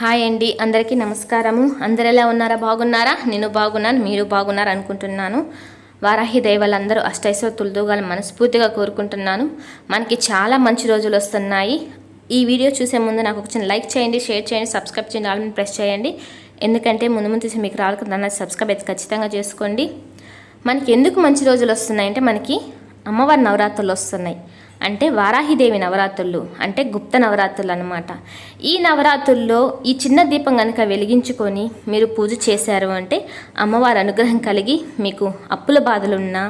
Hi అండి అందరికీ నమస్కారము. అందరు ఎలా ఉన్నారా? బాగున్నారా? నేను బాగున్నాను మీరు బాగున్నారు అనుకుంటున్నాను. వారాహి దైవాలందరూ అష్టైశ్వర తులదూగాలు మనస్ఫూర్తిగా కోరుకుంటున్నాను. మనకి చాలా మంచి రోజులు వస్తున్నాయి. ఈ వీడియో చూసే ముందు నాకు ఒక చిన్న లైక్ చేయండి షేర్ చేయండి సబ్స్క్రైబ్ చేయండి ఆల్మని ప్రెస్ చేయండి. ఎందుకంటే ముందు ముందు చూసి మీకు రావాలి సబ్స్క్రైబ్ అయితే ఖచ్చితంగా చేసుకోండి. మనకి ఎందుకు మంచి రోజులు వస్తున్నాయంటే మనకి అమ్మవారి నవరాత్రులు వస్తున్నాయి. అంటే వారాహిదేవి నవరాత్రులు అంటే గుప్త నవరాత్రులు అనమాట ఈ నవరాత్రుల్లో ఈ చిన్న దీపం కనుక వెలిగించుకొని మీరు పూజ చేశారు అంటే అమ్మవారి అనుగ్రహం కలిగి మీకు అప్పుల బాధలున్నా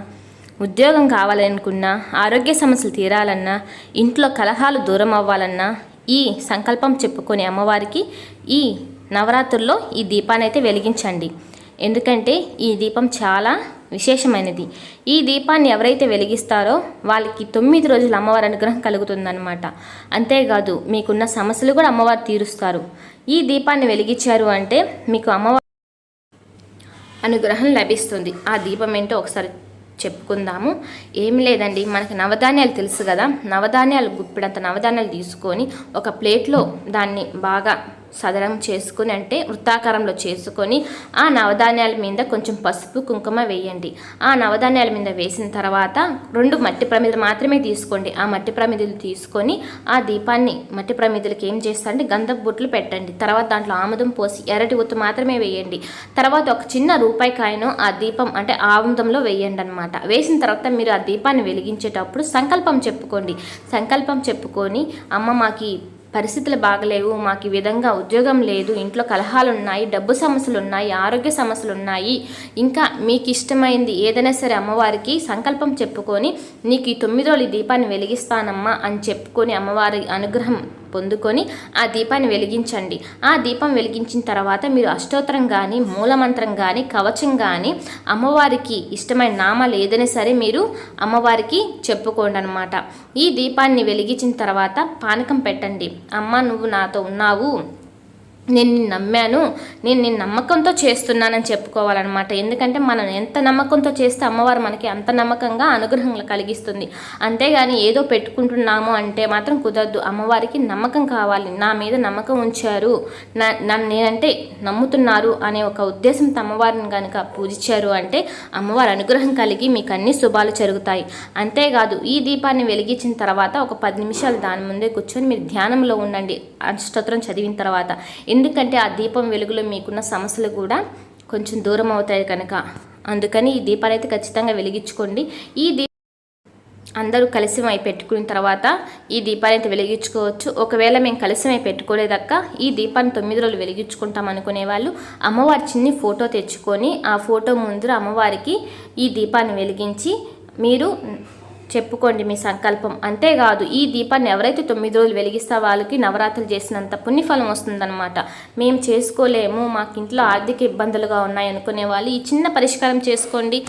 ఉద్యోగం కావాలనుకున్నా ఆరోగ్య సమస్యలు తీరాలన్నా ఇంట్లో కలహాలు దూరం అవ్వాలన్నా ఈ సంకల్పం చెప్పుకొని అమ్మవారికి ఈ నవరాత్రుల్లో ఈ దీపాన్ని అయితే వెలిగించండి. ఎందుకంటే ఈ దీపం చాలా విశేషమైనది. ఈ దీపాన్ని ఎవరైతే వెలిగిస్తారో వాళ్ళకి తొమ్మిది రోజులు అమ్మవారి అనుగ్రహం కలుగుతుందన్నమాట. అంతేకాదు మీకున్న సమస్యలు కూడా అమ్మవారు తీరుస్తారు. ఈ దీపాన్ని వెలిగించారు అంటే మీకు అమ్మవారి అనుగ్రహం లభిస్తుంది. ఆ దీపం ఏంటో ఒకసారి చెప్పుకుందాము. ఏమి లేదండి మనకి నవధాన్యాలు తెలుసు కదా. నవధాన్యాలు గుప్పిడంత నవధాన్యాలు తీసుకొని ఒక ప్లేట్లో దాన్ని బాగా సదరం చేసుకుని అంటే వృత్తాకారంలో చేసుకొని ఆ నవధాన్యాల మీద కొంచెం పసుపు కుంకుమ వేయండి. ఆ నవధాన్యాల మీద వేసిన తర్వాత రెండు మట్టి ప్రమిదలు మాత్రమే తీసుకోండి. ఆ మట్టి ప్రమిదలు తీసుకొని ఆ దీపాన్ని మట్టి ప్రమిదలకి ఏం చేస్తారంటే గంధపు బొట్లు పెట్టండి. తర్వాత దాంట్లో ఆముదం పోసి ఎర్రటి ఉత్తు మాత్రమే వేయండి. తర్వాత ఒక చిన్న రూపాయి కాయను ఆ దీపం అంటే ఆముదంలో వేయండి అనమాట వేసిన తర్వాత మీరు ఆ దీపాన్ని వెలిగించేటప్పుడు సంకల్పం చెప్పుకోండి. సంకల్పం చెప్పుకొని అమ్మ మాకి పరిస్థితులు బాగలేవు మాకు ఈ విధంగా ఉద్యోగం లేదు ఇంట్లో కలహాలు ఉన్నాయి డబ్బు సమస్యలు ఉన్నాయి ఆరోగ్య సమస్యలు ఉన్నాయి ఇంకా మీకు ఇష్టమైంది ఏదైనా సరే అమ్మవారికి సంకల్పం చెప్పుకొని నీకు ఈ తొమ్మిది రోజులు దీపాన్ని వెలిగిస్తానమ్మా అని చెప్పుకొని అమ్మవారి అనుగ్రహం పొందుకొని ఆ దీపాన్ని వెలిగించండి. ఆ దీపం వెలిగించిన తర్వాత మీరు అష్టోత్తరం కానీ మూలమంత్రం కానీ కవచం కానీ అమ్మవారికి ఇష్టమైన నామాలు ఏదైనా సరే మీరు అమ్మవారికి చెప్పుకోండి అనమాట ఈ దీపాన్ని వెలిగించిన తర్వాత పానకం పెట్టండి. అమ్మ నువ్వు నాతో ఉన్నావు. నేను నిన్ను నమ్మాను నేను నేను నమ్మకంతో చేస్తున్నానని చెప్పుకోవాలన్నమాట. ఎందుకంటే మనం ఎంత నమ్మకంతో చేస్తే అమ్మవారు మనకి అంత నమ్మకంగా అనుగ్రహం కలిగిస్తుంది. అంతేగాని ఏదో పెట్టుకుంటున్నాము అంటే మాత్రం కుదరదు. అమ్మవారికి నమ్మకం కావాలి. నా మీద నమ్మకం ఉంచారు. నా నన్ను నేనంటే నమ్ముతున్నారు అనే ఒక ఉద్దేశంతో అమ్మవారిని కనుక పూజించారు అంటే అమ్మవారి అనుగ్రహం కలిగి మీకు అన్ని శుభాలు జరుగుతాయి. అంతేకాదు ఈ దీపాన్ని వెలిగించిన తర్వాత ఒక పది నిమిషాలు దాని ముందే కూర్చొని మీరు ధ్యానంలో ఉండండి. అష్టోత్తరం చదివిన తర్వాత. ఎందుకంటే ఆ దీపం వెలుగులో మీకున్న సమస్యలు కూడా కొంచెం దూరం అవుతాయి కనుక. అందుకని ఈ దీపాలు అయితే ఖచ్చితంగా వెలిగించుకోండి. ఈ దీప అందరూ కలిసిమై పెట్టుకున్న తర్వాత ఈ దీపాన్ని అయితే వెలిగించుకోవచ్చు. ఒకవేళ మేము కలిసిమై పెట్టుకోలేదక్క ఈ దీపాన్ని తొమ్మిది రోజులు వెలిగించుకుంటాం అనుకునే వాళ్ళు అమ్మవారి చిన్ని ఫోటో తెచ్చుకొని ఆ ఫోటో ముందు అమ్మవారికి ఈ దీపాన్ని వెలిగించి మీరు చెప్పుకోండి మీ సంకల్పం. అంతేకాదు ఈ దీపాన్ని ఎవరైతే తొమ్మిది రోజులు వెలిగిస్తా వాళ్ళకి నవరాత్రులు చేసినంత పుణ్యఫలం వస్తుందన్నమాట. మేము చేసుకోలేము మాకు ఇంట్లో ఆర్థిక ఇబ్బందులుగా ఉన్నాయి అనుకునే వాళ్ళు ఈ చిన్న పరిష్కారం చేసుకోండి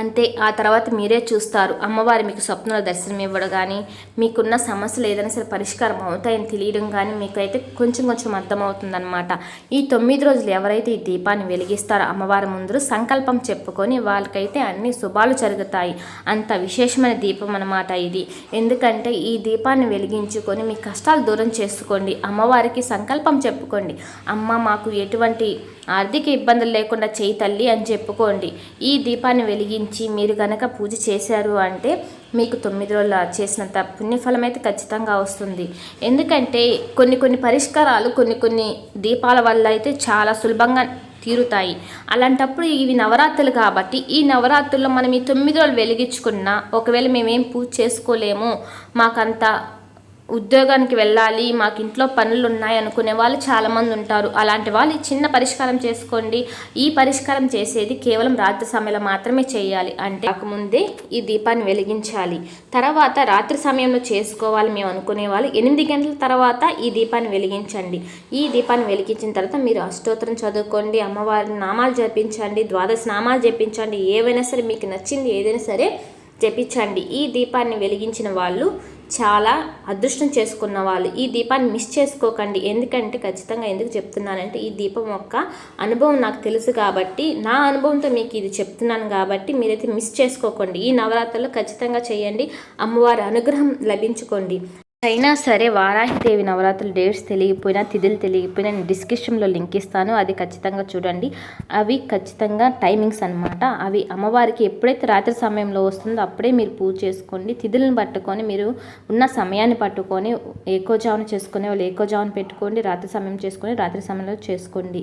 అంతే ఆ తర్వాత మీరే చూస్తారు. అమ్మవారి మీకు స్వప్నంలో దర్శనం ఇవ్వడం కానీ మీకున్న సమస్యలు ఏదైనా సరే పరిష్కారం అవుతాయని తెలియడం కానీ మీకైతే కొంచెం కొంచెం అర్థమవుతుందన్నమాట. ఈ తొమ్మిది రోజులు ఎవరైతే ఈ దీపాన్ని వెలిగిస్తారో అమ్మవారి ముందు సంకల్పం చెప్పుకొని వాళ్ళకైతే అన్ని శుభాలు జరుగుతాయి. అంత విశేషమైన దీపం అన్నమాట ఇది. ఎందుకంటే ఈ దీపాన్ని వెలిగించుకొని మీ కష్టాలు దూరం చేసుకోండి. అమ్మవారికి సంకల్పం చెప్పుకోండి. అమ్మ మాకు ఎటువంటి ఆర్థిక ఇబ్బందులు లేకుండా చేయి తల్లి అని చెప్పుకోండి. ఈ దీపాన్ని వెలిగించి మీరు కనుక పూజ చేశారు అంటే మీకు తొమ్మిది రోజులు చేసినంత పుణ్యఫలం అయితే ఖచ్చితంగా వస్తుంది. ఎందుకంటే కొన్ని కొన్ని పరిష్కారాలు కొన్ని కొన్ని దీపాల వల్ల అయితే చాలా సులభంగా తీరుతాయి. అలాంటప్పుడు ఇవి నవరాత్రులు కాబట్టి ఈ నవరాత్రుల్లో మనం ఈ తొమ్మిది రోజులు వెలిగించుకున్నా ఒకవేళ మేమేం పూజ చేసుకోలేము మాకంత ఉద్యోగానికి వెళ్ళాలి మాకు ఇంట్లో పనులు ఉన్నాయి అనుకునే వాళ్ళు చాలామంది ఉంటారు. అలాంటి వాళ్ళు చిన్న పరిష్కారం చేసుకోండి. ఈ పరిష్కారం చేసేది కేవలం రాత్రి సమయంలో మాత్రమే చేయాలి. అంటే కాకముందే ఈ దీపాన్ని వెలిగించాలి. తర్వాత రాత్రి సమయంలో చేసుకోవాలి మేము అనుకునే వాళ్ళు ఎనిమిది గంటల తర్వాత ఈ దీపాన్ని వెలిగించండి. ఈ దీపాన్ని వెలిగించిన తర్వాత మీరు అష్టోత్తరం చదువుకోండి అమ్మవారి నామాలు జపించండి ద్వాదశ నామాలు జపించండి ఏవైనా సరే మీకు నచ్చింది ఏదైనా సరే జపించండి. ఈ దీపాన్ని వెలిగించిన వాళ్ళు చాలా అదృష్టం చేసుకున్న వాళ్ళు. ఈ దీపాన్ని మిస్ చేసుకోకండి. ఎందుకంటే ఖచ్చితంగా ఎందుకు చెప్తున్నానంటే ఈ దీపం యొక్క అనుభవం నాకు తెలుసు కాబట్టి నా అనుభవంతో మీకు ఇది చెప్తున్నాను కాబట్టి మీరైతే మిస్ చేసుకోకండి. ఈ నవరాత్రులు ఖచ్చితంగా చేయండి. అమ్మవారి అనుగ్రహం లభించుకోండి. అయినా సరే వారాహిదేవి నవరాత్రులు డేట్స్ తెలియపోయినా తిథులు తెలియకపోయినా నేను డిస్క్రిప్షన్లో లింక్ ఇస్తాను. అది ఖచ్చితంగా చూడండి. అవి ఖచ్చితంగా టైమింగ్స్ అనమాట అవి అమ్మవారికి ఎప్పుడైతే రాత్రి సమయంలో వస్తుందో అప్పుడే మీరు పూజ చేసుకోండి. తిథులను పట్టుకొని మీరు ఉన్న సమయాన్ని పట్టుకొని ఏకోజావన చేసుకునే వాళ్ళు ఏకోజావన పెట్టుకోండి. రాత్రి సమయం చేసుకొని రాత్రి సమయంలో చేసుకోండి.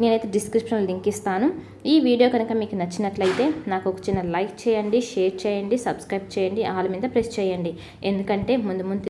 నేనైతే డిస్క్రిప్షన్లో లింక్ ఇస్తాను. ఈ వీడియో కనుక మీకు నచ్చినట్లయితే నాకు ఒక చిన్న లైక్ చేయండి షేర్ చేయండి సబ్స్క్రైబ్ చేయండి ఆల్ మీద ప్రెస్ చేయండి. ఎందుకంటే ముందు ముందు